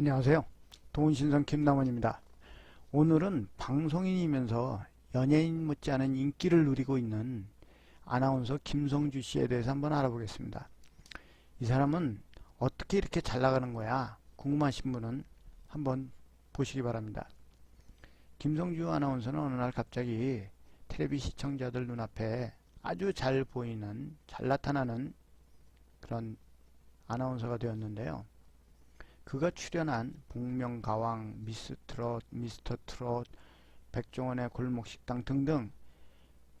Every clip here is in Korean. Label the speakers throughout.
Speaker 1: 안녕하세요. 도훈신성 김남원입니다. 오늘은 방송인이면서 연예인 못지않은 인기를 누리고 있는 아나운서 김성주 씨에 대해서 한번 알아보겠습니다. 이 사람은 어떻게 이렇게 잘 나가는 거야? 궁금하신 분은 한번 보시기 바랍니다. 김성주 아나운서는 어느 날 갑자기 텔레비 시청자들 눈앞에 아주 잘 보이는, 잘 나타나는 그런 아나운서가 되었는데요. 그가 출연한 복면가왕, 미스트롯, 미스터 트롯, 백종원의 골목식당 등등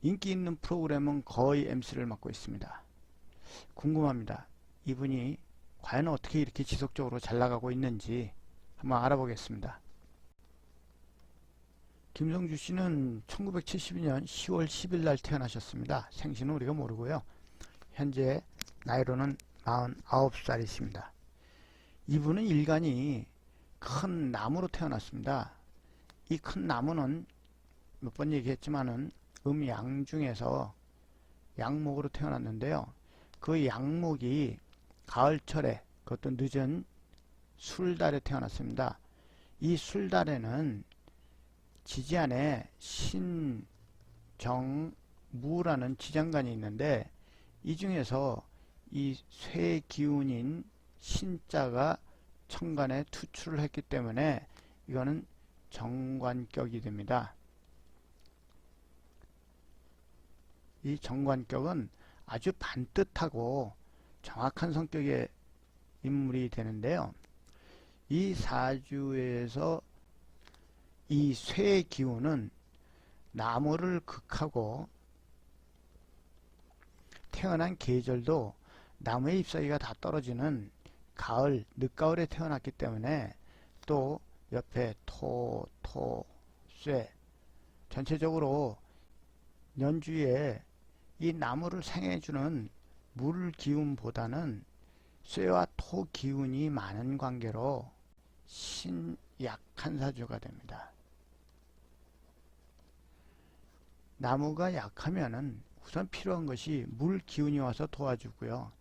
Speaker 1: 인기 있는 프로그램은 거의 MC를 맡고 있습니다. 궁금합니다. 이분이 과연 어떻게 이렇게 지속적으로 잘 나가고 있는지 한번 알아보겠습니다. 김성주 씨는 1972년 10월 10일 날 태어나셨습니다. 생신은 우리가 모르고요. 현재 나이로는 49살이십니다. 이분은 일간이 큰 나무로 태어났습니다. 이 큰 나무는 몇 번 얘기했지만은 음양 중에서 양목으로 태어났는데요. 그 양목이 가을철에 그것도 늦은 술달에 태어났습니다. 이 술달에는 지지 안에 신, 정, 무라는 지장간이 있는데 이 중에서 이 쇠 기운인 신자가 천간에 투출을 했기 때문에 이거는 정관격이 됩니다. 이 정관격은 아주 반듯하고 정확한 성격의 인물이 되는데요. 이 사주에서 이 쇠의 기운은 나무를 극하고 태어난 계절도 나무의 잎사귀가 다 떨어지는 가을, 늦가을에 태어났기 때문에 또 옆에 토, 토, 쇠 전체적으로 연주에 이 나무를 생해주는 물 기운보다는 쇠와 토 기운이 많은 관계로 신약한 사주가 됩니다. 나무가 약하면은 우선 필요한 것이 물 기운이 와서 도와주고요.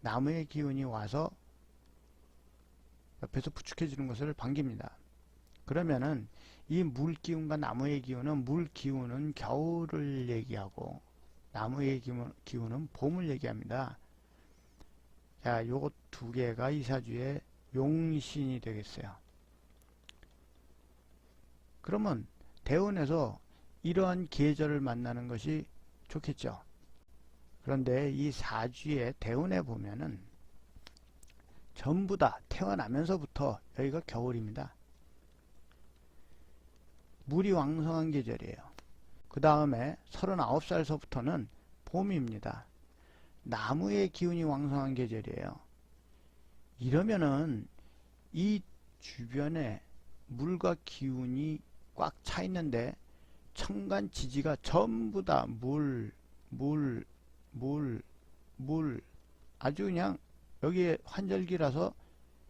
Speaker 1: 나무의 기운이 와서 옆에서 부축해 주는 것을 반깁니다. 그러면은 이 물 기운과 나무의 기운은 물 기운은 겨울을 얘기하고 나무의 기운, 기운은 봄을 얘기합니다. 자, 요거 두 개가 이 사주의 용신이 되겠어요. 그러면 대운에서 이러한 계절을 만나는 것이 좋겠죠. 그런데 이 사주의 대운에 보면은 전부 다 태어나면서부터 여기가 겨울입니다. 물이 왕성한 계절이에요. 그 다음에 39살서부터는 봄입니다. 나무의 기운이 왕성한 계절이에요. 이러면은 이 주변에 물과 기운이 꽉 차 있는데 천간 지지가 전부 다 물, 물, 물, 물 아주 그냥 여기에 환절기라서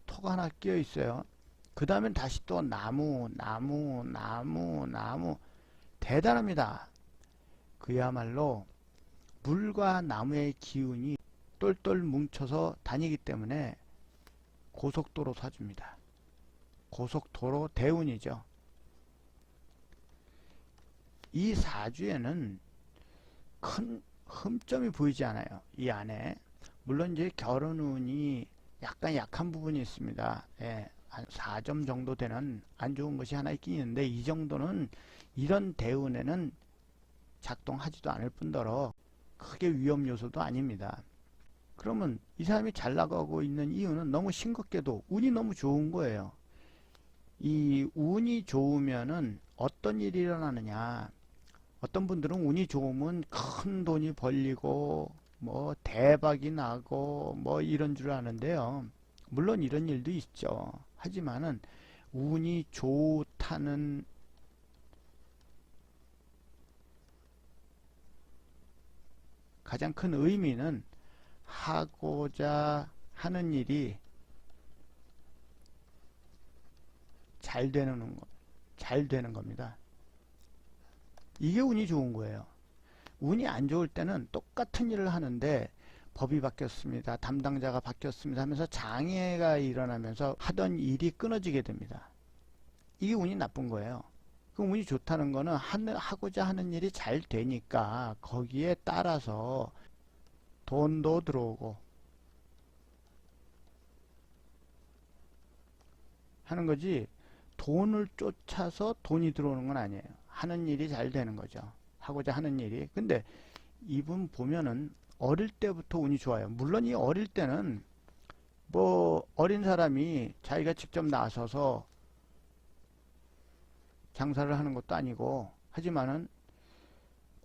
Speaker 1: 토가 하나 끼어 있어요. 그 다음엔 다시 또 나무, 나무, 나무, 나무 대단합니다. 그야말로 물과 나무의 기운이 똘똘 뭉쳐서 다니기 때문에 고속도로 사줍니다. 고속도로 대운이죠. 이 사주에는 큰 흠점이 보이지 않아요. 이 안에. 물론 이제 결혼운이 약간 약한 부분이 있습니다. 예, 한 4점 정도 되는 안 좋은 것이 하나 있긴 있는데 이 정도는 이런 대운에는 작동하지도 않을 뿐더러 크게 위험 요소도 아닙니다. 그러면 이 사람이 잘 나가고 있는 이유는 너무 싱겁게도 운이 너무 좋은 거예요. 이 운이 좋으면은 어떤 일이 일어나느냐. 어떤 분들은 운이 좋으면 큰 돈이 벌리고 뭐 대박이 나고 뭐 이런 줄 아는데요. 물론 이런 일도 있죠. 하지만은 운이 좋다는 가장 큰 의미는 하고자 하는 일이 잘 되는 것, 잘 되는 겁니다. 이게 운이 좋은 거예요. 운이 안 좋을 때는 똑같은 일을 하는데 법이 바뀌었습니다. 담당자가 바뀌었습니다 하면서 장애가 일어나면서 하던 일이 끊어지게 됩니다. 이게 운이 나쁜 거예요. 그 운이 좋다는 거는 하고자 하는 일이 잘 되니까 거기에 따라서 돈도 들어오고 하는 거지 돈을 쫓아서 돈이 들어오는 건 아니에요. 하는 일이 잘 되는 거죠. 하고자 하는 일이. 근데 이분 보면은 어릴 때부터 운이 좋아요. 물론 이 어릴 때는 뭐 어린 사람이 자기가 직접 나서서 장사를 하는 것도 아니고 하지만은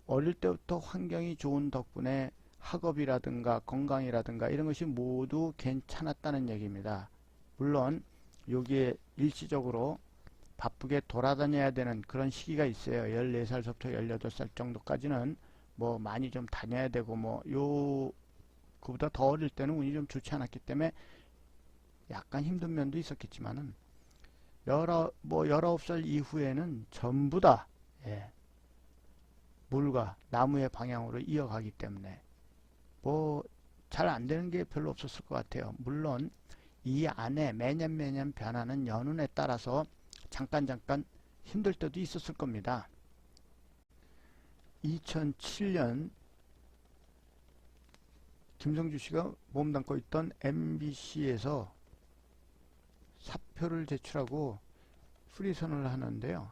Speaker 1: 어릴 때부터 환경이 좋은 덕분에 학업이라든가 건강이라든가 이런 것이 모두 괜찮았다는 얘기입니다. 물론 여기에 일시적으로 바쁘게 돌아다녀야 되는 그런 시기가 있어요. 14살부터 18살 정도까지는 뭐 많이 좀 다녀야 되고 뭐 요 그보다 더 어릴 때는 운이 좀 좋지 않았기 때문에 약간 힘든 면도 있었겠지만은 열아 뭐 19살 이후에는 전부 다 예, 물과 나무의 방향으로 이어가기 때문에 뭐 잘 안 되는 게 별로 없었을 것 같아요. 물론 이 안에 매년 매년 변하는 연운에 따라서 잠깐 잠깐 힘들 때도 있었을 겁니다. 2007년 김성주 씨가 몸담고 있던 MBC에서 사표를 제출하고 프리선을 하는데요.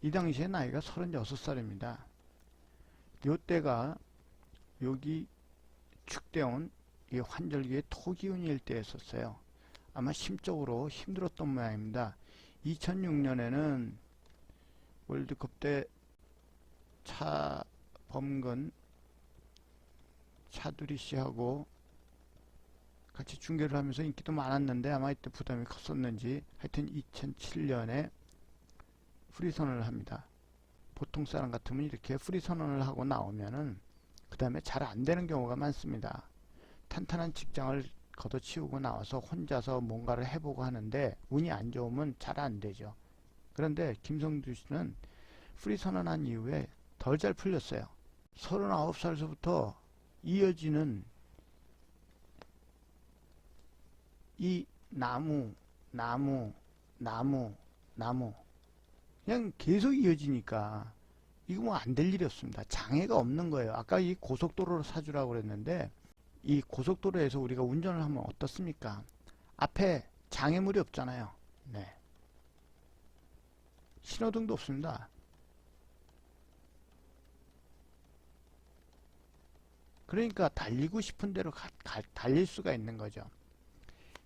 Speaker 1: 이 당시에 나이가 36살입니다. 요때가 여기 축대온 이 환절기의 토기운 일 때였었어요. 아마 심적으로 힘들었던 모양입니다. 2006년에는 월드컵 때 차범근 차두리 씨하고 같이 중계를 하면서 인기도 많았는데 아마 이때 부담이 컸었는지 하여튼 2007년에 프리 선언을 합니다. 보통 사람 같으면 이렇게 프리 선언을 하고 나오면은 그 다음에 잘 안 되는 경우가 많습니다. 탄탄한 직장을 걷어치우고 나와서 혼자서 뭔가를 해보고 하는데 운이 안 좋으면 잘 안 되죠. 그런데 김성주 씨는 프리 선언한 이후에 덜 잘 풀렸어요. 39살서부터 이어지는 이 나무, 나무, 나무, 나무 그냥 계속 이어지니까 이거 뭐 안 될 일이 없습니다. 장애가 없는 거예요. 아까 이 고속도로를 사주라고 그랬는데 이 고속도로에서 우리가 운전을 하면 어떻습니까? 앞에 장애물이 없잖아요. 네. 신호등도 없습니다. 그러니까 달리고 싶은 대로 가- 가- 달릴 수가 있는 거죠.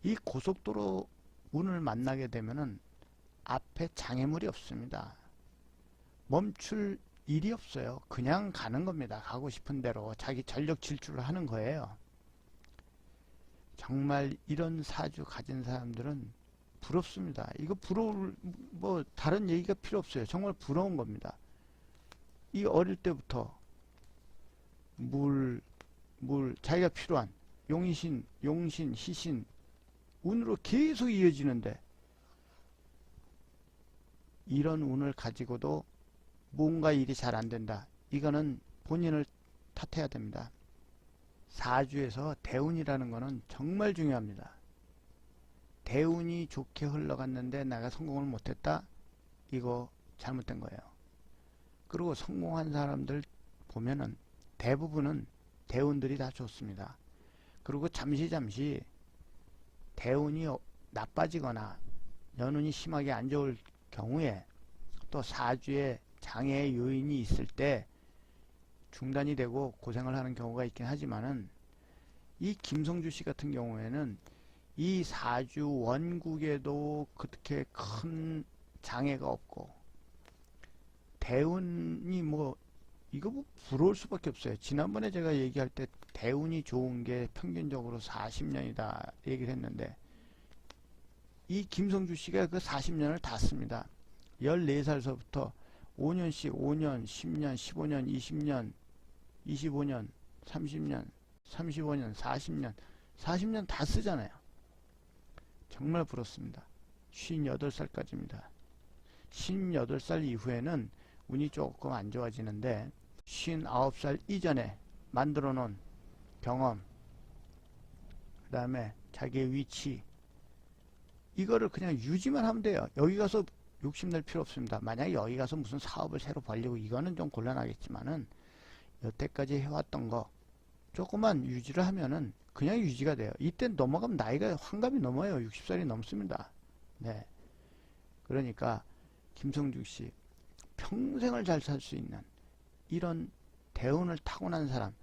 Speaker 1: 이 고속도로 운을 만나게 되면은 앞에 장애물이 없습니다. 멈출 일이 없어요. 그냥 가는 겁니다. 가고 싶은 대로 자기 전력 질주를 하는 거예요. 정말 이런 사주 가진 사람들은 부럽습니다. 이거 부러울 뭐 다른 얘기가 필요 없어요. 정말 부러운 겁니다. 이 어릴 때부터 물, 물, 자기가 필요한 용신, 용신, 희신 운으로 계속 이어지는데 이런 운을 가지고도 뭔가 일이 잘 안 된다. 이거는 본인을 탓해야 됩니다. 사주에서 대운이라는 거는 정말 중요합니다. 대운이 좋게 흘러갔는데 내가 성공을 못했다? 이거 잘못된 거예요. 그리고 성공한 사람들 보면은 대부분은 대운들이 다 좋습니다. 그리고 잠시 잠시 대운이 어- 나빠지거나 연운이 심하게 안 좋을 경우에 또 사주에 장애의 요인이 있을 때 중단이 되고 고생을 하는 경우가 있긴 하지만은 이 김성주 씨 같은 경우에는 이 사주 원국에도 그렇게 큰 장애가 없고 대운이 뭐 이거 뭐 부러울 수밖에 없어요. 지난번에 제가 얘기할 때 대운이 좋은 게 평균적으로 40년이다 얘기를 했는데 이 김성주 씨가 그 40년을 다 씁니다. 14살서부터 5년씩 5년, 10년, 15년, 20년, 25년, 30년, 35년, 40년, 40년 다 쓰잖아요. 정말 부럽습니다. 58살까지입니다. 58살 이후에는 운이 조금 안 좋아지는데 59살 이전에 만들어 놓은 경험, 그 다음에 자기의 위치, 이거를 그냥 유지만 하면 돼요. 여기 가서 욕심낼 필요 없습니다. 만약에 여기 가서 무슨 사업을 새로 벌리고 이거는 좀 곤란하겠지만은 여태까지 해왔던 거 조금만 유지를 하면은 그냥 유지가 돼요. 이때 넘어가면 나이가 환갑이 넘어요. 60살이 넘습니다. 네. 그러니까 김성주 씨 평생을 잘 살 수 있는 이런 대운을 타고난 사람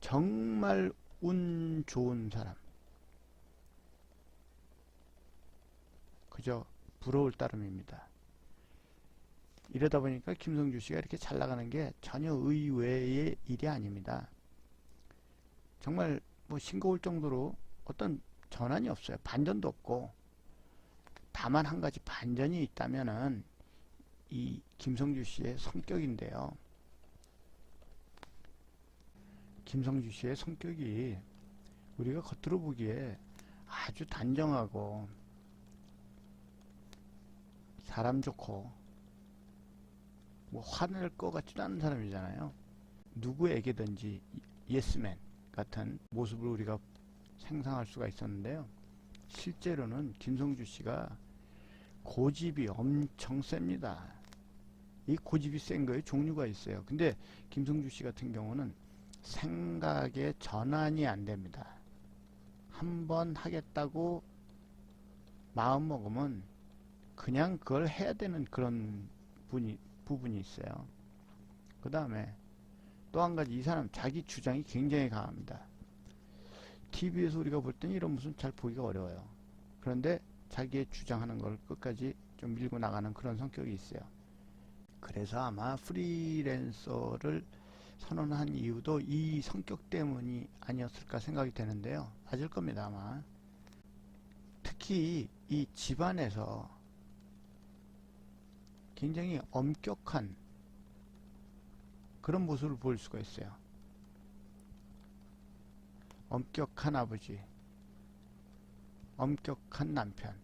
Speaker 1: 정말 운 좋은 사람 그저 부러울 따름입니다. 이러다 보니까 김성주 씨가 이렇게 잘 나가는 게 전혀 의외의 일이 아닙니다. 정말 뭐 싱거울 정도로 어떤 전환이 없어요. 반전도 없고 다만 한 가지 반전이 있다면은 이 김성주 씨의 성격인데요. 김성주 씨의 성격이 우리가 겉으로 보기에 아주 단정하고 사람 좋고 뭐 화낼 것 같지도 않은 사람이잖아요. 누구에게든지 예스맨 같은 모습을 우리가 생상할 수가 있었는데요. 실제로는 김성주 씨가 고집이 엄청 셉니다. 이 고집이 센 거에 종류가 있어요. 근데 김성주 씨 같은 경우는 생각의 전환이 안 됩니다. 한 번 하겠다고 마음 먹으면 그냥 그걸 해야 되는 그런 분이, 부분이 있어요. 그 다음에 또 한 가지 이 사람 자기 주장이 굉장히 강합니다. TV에서 우리가 볼 때는 이런 모습 잘 보기가 어려워요. 그런데 자기의 주장하는 걸 끝까지 좀 밀고 나가는 그런 성격이 있어요. 그래서 아마 프리랜서를 선언한 이유도 이 성격 때문이 아니었을까 생각이 되는데요. 맞을 겁니다, 아마. 특히 이 집안에서 굉장히 엄격한 그런 모습을 보일 수가 있어요. 엄격한 아버지, 엄격한 남편,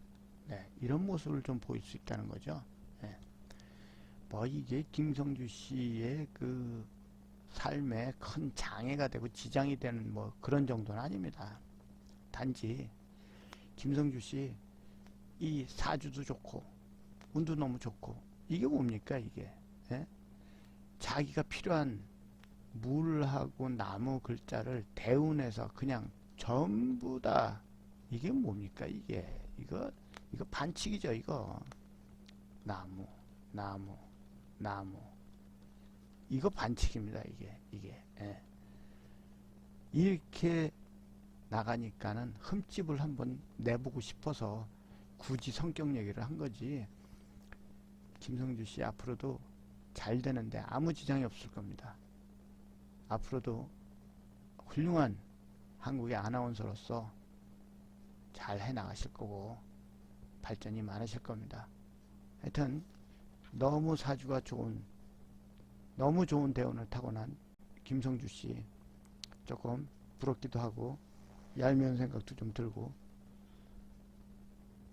Speaker 1: 네, 이런 모습을 좀 보일 수 있다는 거죠. 네. 뭐 이게 김성주 씨의 그 삶에 큰 장애가 되고 지장이 되는 뭐 그런 정도는 아닙니다. 단지 김성주 씨 이 사주도 좋고 운도 너무 좋고 이게 뭡니까 이게? 예? 자기가 필요한 물하고 나무 글자를 대운해서 그냥 전부 다 이게 뭡니까 이게? 이거 이거 반칙이죠 이거. 나무 나무 나무. 이거 반칙입니다 이게 이게. 예. 이렇게 나가니까는 흠집을 한번 내보고 싶어서 굳이 성격 얘기를 한 거지 김성주 씨 앞으로도 잘 되는데 아무 지장이 없을 겁니다. 앞으로도 훌륭한 한국의 아나운서로서 잘 해나가실 거고 발전이 많으실 겁니다. 하여튼 너무 사주가 좋은 너무 좋은 대운을 타고난 김성주 씨 조금 부럽기도 하고 얄미운 생각도 좀 들고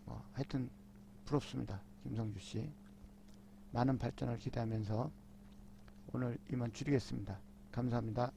Speaker 1: 뭐 하여튼 부럽습니다. 김성주 씨. 많은 발전을 기대하면서 오늘 이만 줄이겠습니다. 감사합니다.